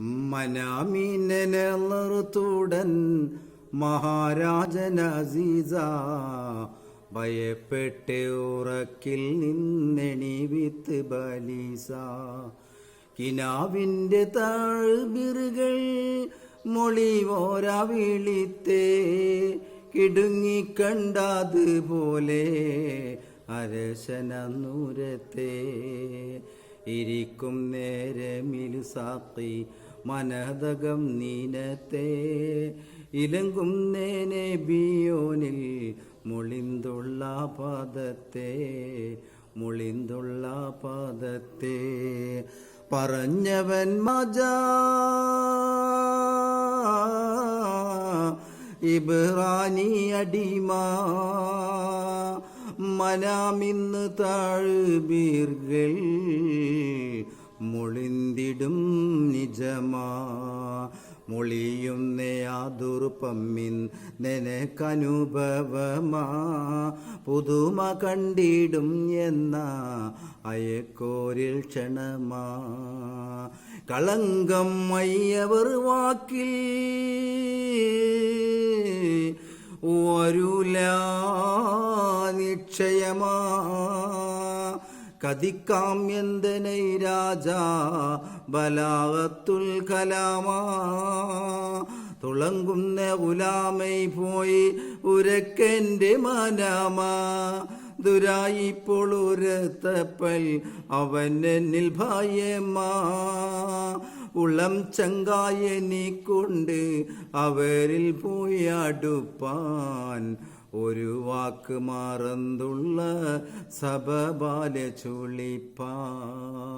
മനാമീനത്തുടൻ മഹാരാജൻ അസീസ ഭയപ്പെട്ട് ഉറക്കിൽ നിന്നെണിവിത്ത് ബലീസ. കിനാവിന്റെ താഴ്ബിറുകൾ മൊളിവോര വിളിത്തേ കിടുങ്ങിക്കണ്ടതുപോലെ അരശനൂരത്തെ ഇരിക്കും നേരമിൽ സാത്തി മനതകം നീനത്തെ. ഇലങ്കും നേനെ ബിയോനിൽ മുളിന്തുള്ള പാദത്തെ. മുളിന്തുള്ള പാദത്തെ. പറഞ്ഞവൻ മജ. ഇബ്രാനി അടിമ. മനാമിന്ന് താഴ്ബീർകൾ മുളിന്തിടും നിജമാ. മൊളിയുന്ന യാതുർപ്പമ്മിൻ നിനക്കനുഭവമാ. പുതുമ കണ്ടിടും എന്ന അയക്കോരിൽ ക്ഷണമാ. കളങ്കം മയ്യവർ വാക്കിൽ ഒരുല നിക്ഷയമാ കതിക്കാം എന്തനൈ രാജാ ബലാവത്തുൽ കലാമാ. തുളങ്കുന്ന ഗുലാമൈ പോയി ഉരക്കെന്റെ മനമാ. ദുരായിപ്പോൾ ഉരത്തപ്പൽ എന്നിൽ ഭയമാ. ഉളം ചങ്കായനിക്കൊണ്ട് അവരിൽ പോയി അടുപ്പാൻ ഒരു വാക്ക് മാറന്തുള്ള സഭ ബാല ചുളിപ്പാം പാട്